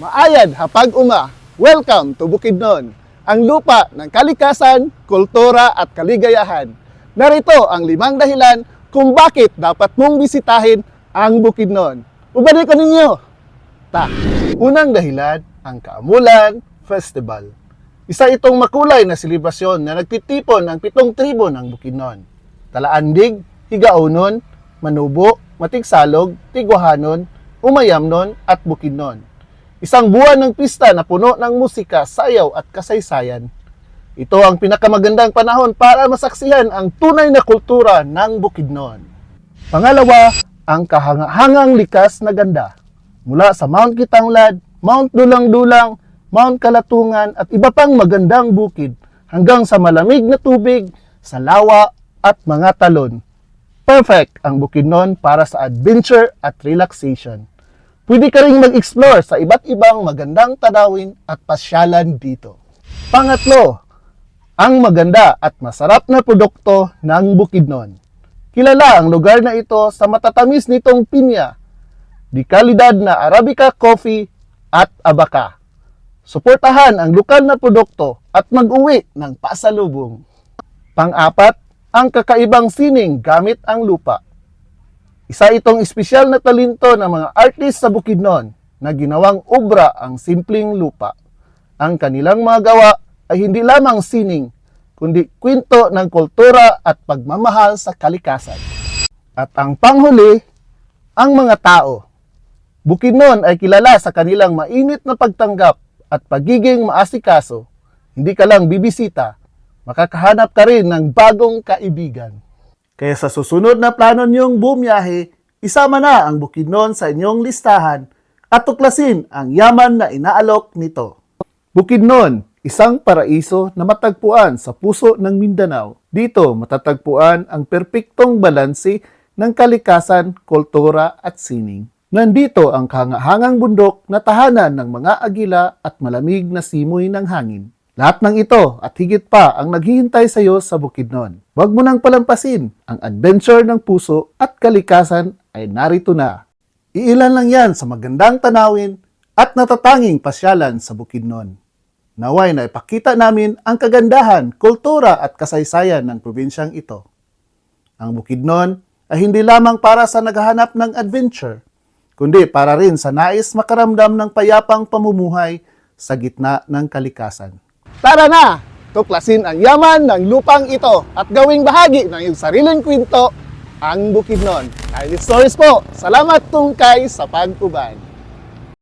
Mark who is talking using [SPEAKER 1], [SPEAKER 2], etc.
[SPEAKER 1] Maayad hapag uma. Welcome to Bukidnon, ang lupa ng kalikasan, kultura at kaligayahan. Narito ang limang dahilan kung bakit dapat mong bisitahin ang Bukidnon. Ubalik ko ninyo. Ta. Unang dahilan, ang Kaamulan Festival. Isa itong makulay na selebrasyon na nagtitipon ang pitong tribo ng Bukidnon. Talaandig, Higaonon, Manubo, Matigsalog, Tigwahanon, Umayamnon at Bukidnon. Isang buwan ng pista na puno ng musika, sayaw at kasaysayan. Ito ang pinakamagandang panahon para masaksihan ang tunay na kultura ng Bukidnon. Pangalawa, ang kahangahangang likas na ganda. Mula sa Mount Kitanglad, Mount Dulang-Dulang, Mount Kalatungan at iba pang magandang bukid hanggang sa malamig na tubig, sa lawa at mga talon. Perfect ang Bukidnon para sa adventure at relaxation. Pwede ka rin mag-explore sa iba't ibang magandang tanawin at pasyalan dito. Pangatlo, ang maganda at masarap na produkto ng Bukidnon. Kilala ang lugar na ito sa matatamis nitong pinya, di kalidad na Arabica coffee at abaka. Suportahan ang lokal na produkto at mag-uwi ng pasalubong. Pang-apat, ang kakaibang sining gamit ang lupa. Isa itong espesyal na talento ng mga artist sa Bukidnon na ginawang obra ang simpleng lupa. Ang kanilang mga gawa ay hindi lamang sining, kundi kwento ng kultura at pagmamahal sa kalikasan. At ang panghuli, ang mga tao. Bukidnon ay kilala sa kanilang mainit na pagtanggap at pagiging maasikaso. Hindi ka lang bibisita, makakahanap ka rin ng bagong kaibigan. Kaya sa susunod na plano niyong bumiyahe, isama na ang Bukidnon sa inyong listahan at tuklasin ang yaman na inaalok nito. Bukidnon, isang paraiso na matagpuan sa puso ng Mindanao. Dito matatagpuan ang perpektong balanse ng kalikasan, kultura at sining. Nandito ang kahangahangang bundok na tahanan ng mga agila at malamig na simoy ng hangin. Lahat ng ito at higit pa ang naghihintay sa iyo sa Bukidnon. Huwag mo nang palampasin. Ang adventure ng puso at kalikasan ay narito na. Iilan lang yan sa magandang tanawin at natatanging pasyalan sa Bukidnon. Naway na ipakita namin ang kagandahan, kultura at kasaysayan ng probinsyang ito. Ang Bukidnon ay hindi lamang para sa naghahanap ng adventure, kundi para rin sa nais makaramdam ng payapang pamumuhay sa gitna ng kalikasan. Tara na! Tuklasin ang yaman ng lupang ito at gawing bahagi ng iyong sariling kwento ang Bukidnon. Kylie Stories po, salamat tungkay sa pag-uban.